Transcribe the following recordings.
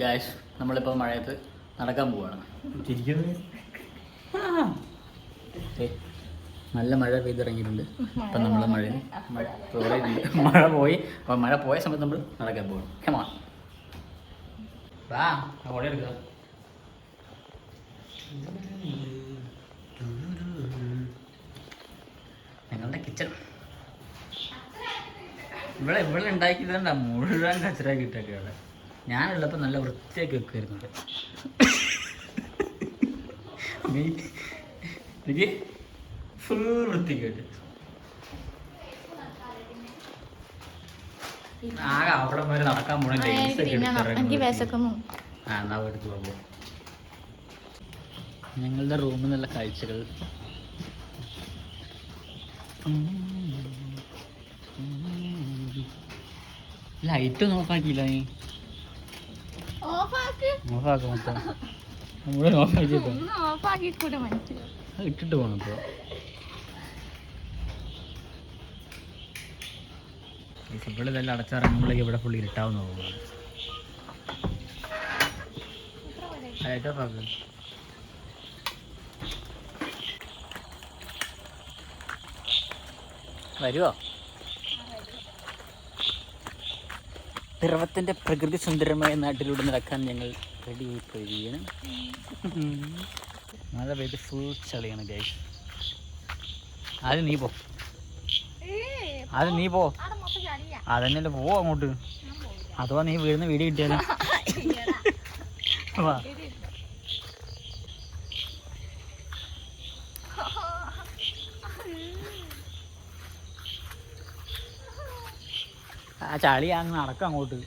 Guys നമ്മളിപ്പോൾ മഴയത്ത് നടക്കാൻ പോവാണ്. നല്ല മഴ പെയ്തിറങ്ങിയിട്ടുണ്ട്. അപ്പം നമ്മളെ മഴ മഴ മഴ പോയി. അപ്പം മഴ പോയ സമയത്ത് നമ്മൾ നടക്കാൻ പോകണം കമാ വാ ഓടെ എടുക്കുക ഞങ്ങളുടെ കിച്ചൺ. ഇവിടെ ഇവിടെ ഉണ്ടാക്കിയതണ്ട മുഴുവൻ കച്ചറ ഇട്ടൊക്കെ ഇവിടെ. ഞാനുള്ളപ്പോൾ നല്ല വൃത്തിയാക്കി വെക്കുമായിരുന്നു എനിക്ക് ഫുൾ വൃത്തിക്കേട്ട് ആകെ അവിടെ വരെ നടക്കാൻ പോണ ലേസ് എന്നാ എടുത്ത് പോകും ഞങ്ങളുടെ റൂമിൽ നിന്നുള്ള കാഴ്ചകൾ ലൈറ്റ് നോക്കാക്കിയില്ല നീ ഓഫാക്ക്. മൊത്തം. മുഴുവൻ ഓഫാക്കിട്ടോ മനസ്സിലാവും ഇട്ടിട്ട് പോകണം ഇപ്പോൾ ഇവിടെ ഇതെല്ലാം അടച്ചിറങ്ങുമ്പോഴേക്ക് ഇവിടെ ഫുള്ളി ഇരുട്ടാവുന്ന പോകുന്നത് വരുവോ? വരുമോ പിറവത്തിന്റെ പ്രകൃതി സുന്ദരമായ നാട്ടിലൂടെ നടക്കാൻ ഞങ്ങൾ റെഡി കഴിയാണ് മഴ പെയ്ത് ഫുൾ ചളിയാണ് ഗൈസ് ആദ്യം നീ പോ. ആദ്യം നീ പോ. അതന്നെ അതന്നെയല്ലേ പോ അങ്ങോട്ട്. അഥവാ നീ വീഴുന്ന വീട് കിട്ടിയാലും? വാ. ആ ചളി അങ്ങ് നടക്കാം അങ്ങോട്ട്.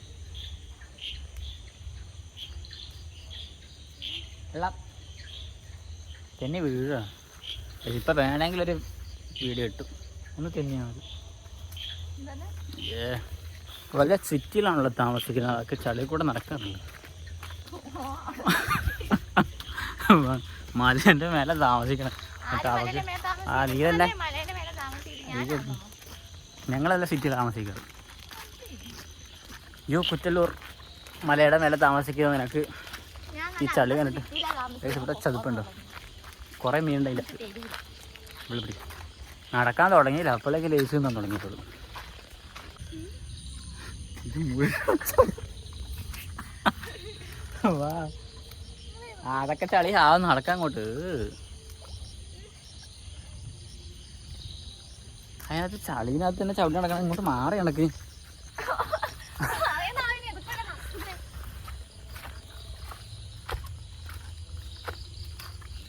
വെള്ളം. തന്നെ വീഴുക. ഇപ്പം വേണമെങ്കിൽ ഒരു വീഡിയോ ഇട്ടു. ഒന്ന് തന്നെയാ മതി. വല്ല സിറ്റിയിലാണല്ലോ താമസിക്കുന്നത്. അതൊക്കെ ചളി കൂടെ നടക്കാറുണ്ട്. മലേന്റെ മേലെ താമസിക്കണം. താമസിക്കണം ആ നീ തന്നെ? ഞങ്ങളല്ല സിറ്റിയിൽ താമസിക്കാറ് യോ കുറ്റല്ലൂർ. മലയുടെ മേലെ താമസിക്കുന്ന നിനക്ക് ഈ ചളി കണ്ടിട്ട് ഇവിടെ ചതുപ്പുണ്ടോ? കുറേ മീനുണ്ടായില്ല ഉണ്ടായില്ല പിടി. നടക്കാൻ തുടങ്ങിയില്ല അപ്പോഴേക്ക് ലേസ് തിന്നാൻ തുടങ്ങിയിട്ടുള്ളൂ. അതൊക്കെ ചളി ആ നടക്കാൻ അങ്ങോട്ട്. അതിനകത്ത് ചളിനകത്ത് തന്നെ ചവിട്ടി നടക്കണം ഇങ്ങോട്ട് മാറി കണക്ക്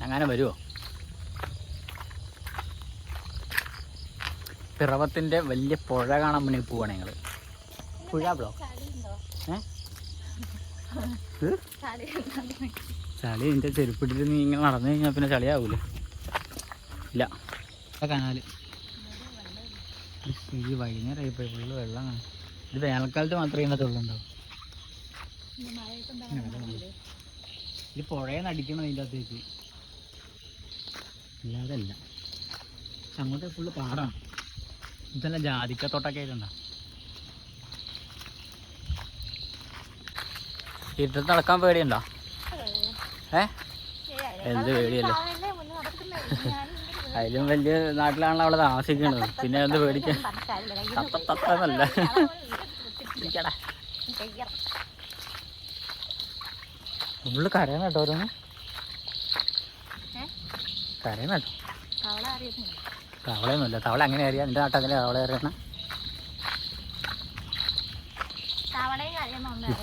അങ്ങനെ വരുമോ പിറവത്തിന്റെ വലിയ പുഴ കാണാൻ മുന്നിൽ പോവാണ് ഞങ്ങൾ. പുഴ ബ്ലോ? ചളി എന്റെ ചെരുപ്പിട്ടിട്ട് നീ ഇങ്ങനെ നടന്നു കഴിഞ്ഞാൽ പിന്നെ ചളിയാവൂല? ഇല്ല. കനാല്. ഈ വൈകുന്നേരം ആയിപ്പോയി ഫുള്ള് കാണാം. ഇത് വേനൽക്കാലത്ത് മാത്രമേ ഇതിനകത്ത് വെള്ളം ഉണ്ടാവും. ഇത് പുഴയെന്ന് അടിക്കണം ഇതിന്റെ അകത്തേക്ക് അല്ലാതെ അല്ല അങ്ങോട്ട് ഫുള്ള് പാടാണ്. ഇതല്ല ജാതിക്കത്തോട്ടൊക്കെ ആയിട്ടുണ്ടോ. ഇരുട്ടത്ത് നടക്കാൻ പേടിയുണ്ടോ? ഏ? എന്ത് പേടിയല്ലേ? അതിലും വലിയ നാട്ടിലാണല്ലോ അവളെ താമസിക്കുന്നത്. പിന്നെ എന്ത് പേടിക്കാൻ? തത്ത. ഉള്ളു കരയാണ് കേട്ടോ ഓരോന്ന്? കരയണ കേട്ടോ. തവളയൊന്നുമില്ല. തവള അങ്ങനെ അറിയാം. എന്റെ നാട്ടങ്ങനെ തവള അറിയണം ഒന്ന്.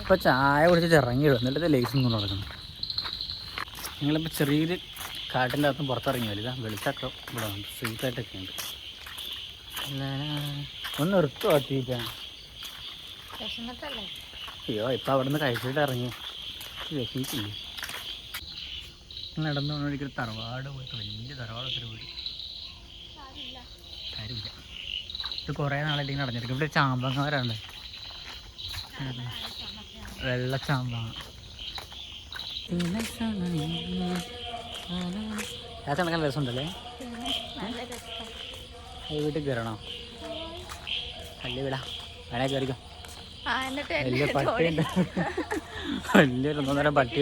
ഇപ്പൊ ചായ കുടിച്ചിട്ട് ഇറങ്ങിയിടും. എന്നിട്ട് ലേസ് കൊണ്ട് നടക്കുന്നു ഞങ്ങളിപ്പോൾ ചെറിയൊരു കാട്ടിന്റെ അകത്തും പുറത്തിറങ്ങി വരില്ല വെളിച്ചൊക്കെ ഇവിടെ ഉണ്ട് സീറ്റായിട്ടൊക്കെ ഉണ്ട്. ഒന്ന് നിർത്തുമോ അയ്യോ ഇപ്പം അവിടെ നിന്ന് കഴിച്ചിട്ട് ഇറങ്ങി. വിശന്നിട്ടില്ലേ. നടന്നു ഒരിക്കൽ തറവാട് പോയിട്ട് വലിയ തറവാടൊക്കെ ഒരു വീട്. കാര്യമില്ല. ഇത് കുറേ നാളല്ലെങ്കിൽ നടന്നിരിക്കും. ഇവിടെ ചാമ്പങ്ങാരാണ് വെള്ള ചാമ്പാണ് അത് നടക്കാൻ രസമുണ്ടല്ലേ? വീട്ടിൽ കയറണോ? അല്ലേ വിടാ. വേണേ കയറിക്കോ. വലിയ പട്ടിയുണ്ട്. വലിയൊരു ഒന്നൊന്നര പട്ടി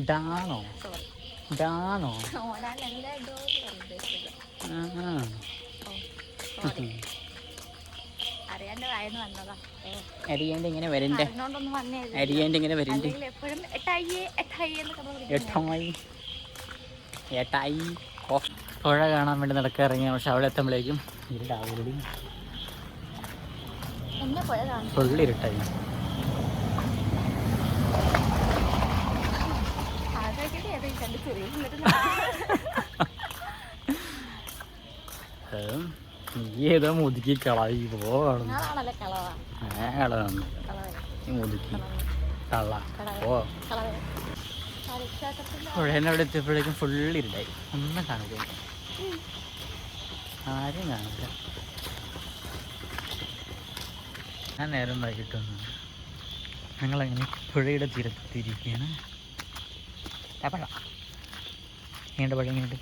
ഡാണോ ഏ, അരിയാന്റെ ഇങ്ങനെ വരണ്ടേ. അരിയാന്റെ ഇങ്ങനെ വരണ്ടേ? എട്ടായി എട്ടായി പുഴ കാണാൻ വേണ്ടി നടക്കാൻ ഇറങ്ങിയ പക്ഷെ അവിടെ എത്തുമ്പോഴേക്കും ഇരുട്ടാവുള്ളി ഫുള്ള് ഇരുട്ടായി ആദ്യമായിട്ട് ഏതാ ഈ കണ്ട് ചെറിയ എന്നിട്ട് ഏം, നീ ഏതോ മുതുക്കി പോകണം കളവാ. മുതുക്കി. കള്ള ഓ. അവിടെ എത്തിയപ്പോഴേക്കും ഫുള്ള് ഇരുണ്ടായി. ഒന്നും കാണില്ല ആരും കാണില്ല ഞാൻ നേരം വൈകിട്ടൊന്നും ഞങ്ങളങ്ങനെ പുഴയുടെ തീരത്തെത്തിയിരിക്കുകയാണ്. പഴ. നീണ്ട പഴം ഇങ്ങോട്ട്.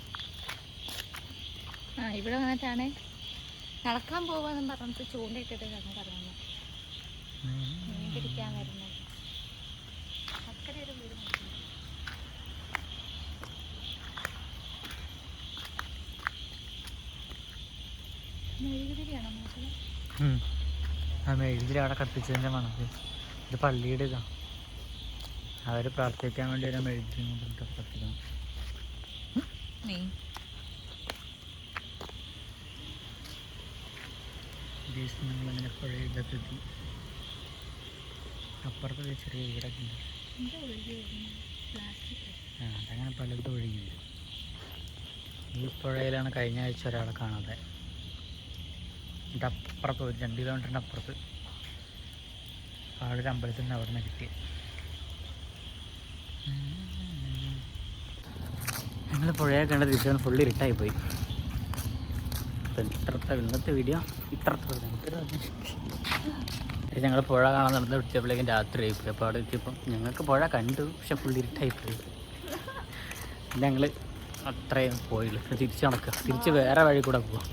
ആ ഇവിടെ വന്നിട്ടാണ് നടക്കാൻ പോവാന്നും പറഞ്ഞിട്ട് ചൂണ്ടയിട്ടിട്ട് കണ്ണു പറഞ്ഞു മീൻ പിടിക്കാൻ വരുന്നത് അക്കരെ ഒരു വീട് ആ മെഴുതിരി അവിടെ കത്തിച്ചതിന്റെ മണത്തിൽ ഇത് പള്ളിയുടെ ഇതാ. അവർ പ്രാർത്ഥിക്കാൻ വേണ്ടി ഒരു കൊണ്ടിട്ട് കത്തിക്കണം. നീ ദിവസം ഞങ്ങളിങ്ങനെ പുഴയുടെ എത്തി. അപ്പുറത്ത് ചെറിയ വീടൊക്കെ ഉണ്ട്. ആ അതങ്ങനെ പലതും ഒഴുകിയുണ്ട് ഈ പുഴയിലാണ് കഴിഞ്ഞ ആഴ്ച ഒരാളെ കാണാതെ. അപ്പുറത്ത് ഒരു രണ്ട് കിലോമീറ്ററിന്റെ അപ്പുറത്ത് ആളൊരു അമ്പലത്തിൽ നിന്ന് അവിടെ നിന്ന് കിട്ടിയത് ഞങ്ങൾ പുഴയൊക്കെ കണ്ട തിരിച്ചു ഫുള്ള് ഇരുട്ടായി പോയി ഇന്നത്തെ വീഡിയോ ഇത്രത്തെ ഞങ്ങൾ പുഴ കാണാൻ നടന്ന് വിളിച്ചപ്പോഴേക്കും രാത്രി ആയിപ്പോയി അപ്പോൾ അവിടെ എത്തിയപ്പോൾ ഞങ്ങൾക്ക് പുഴ കണ്ടു. പക്ഷെ ഫുള്ള് ഇരുട്ടായിപ്പോയി ഞങ്ങൾ അത്രയും ഇപ്പൊ തിരിച്ച് നടക്കുക തിരിച്ച് വേറെ വഴി കൂടെ പോവാം.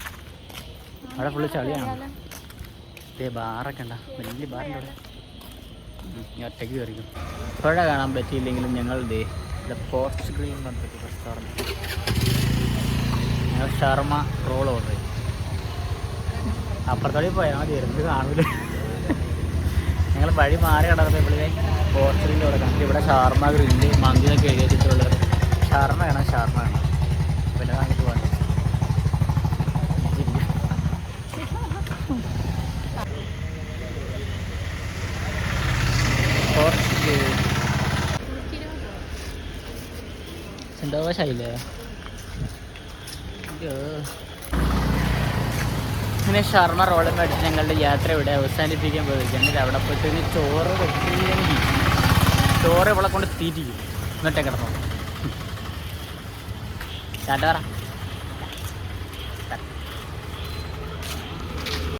അവിടെ ഫുള്ള് ചളിയാണ്. ഇതേ ബാറൊക്കെ ഉണ്ട? വലിയ ബാറുണ്ട് ഇനി ഒറ്റയ്ക്ക് കയറിക്കും പുഴ കാണാൻ പറ്റിയില്ലെങ്കിലും ഞങ്ങൾ ദ പോർച്ച് ഗ്രീൻ പറഞ്ഞിട്ട് റെസ്റ്റോറന്റ് ഞങ്ങൾ ഷർമ്മ റോൾ ഓർഡർ ചെയ്തു. അപ്പുറത്തോടെ പോയാൽ മതി എന്ത് കാണൂല. ഞങ്ങൾ വഴി മാറി കടന്നപ്പോഴേ പോർച്ചുഗലിന്റെ അവിടെ കണ്ടു ഇവിടെ ഷാർമ ഗ്രില്ല് മന്തി എന്നൊക്കെ എഴുതി വെച്ചിട്ടുള്ളത് ഷാർമ വേണം ഷാർമ വേണം. പിന്നെ വാങ്ങിട്ട് പോകണം ശൈലേ അയ്യോ. ഇങ്ങനെ ഷർമ റോളും മേടിച്ച് ഞങ്ങളുടെ യാത്ര ഇവിടെ അവസാനിപ്പിക്കാൻ പോയിരിക്കുകയാണ് അവിടെ പോയിട്ട് ചോറ് വെട്ടിയില്ലെങ്കിൽ ചോറ് ഇവിടെ കൊണ്ട് തീറ്റിക്കും എന്നിട്ടേ കിടന്നു. പറ.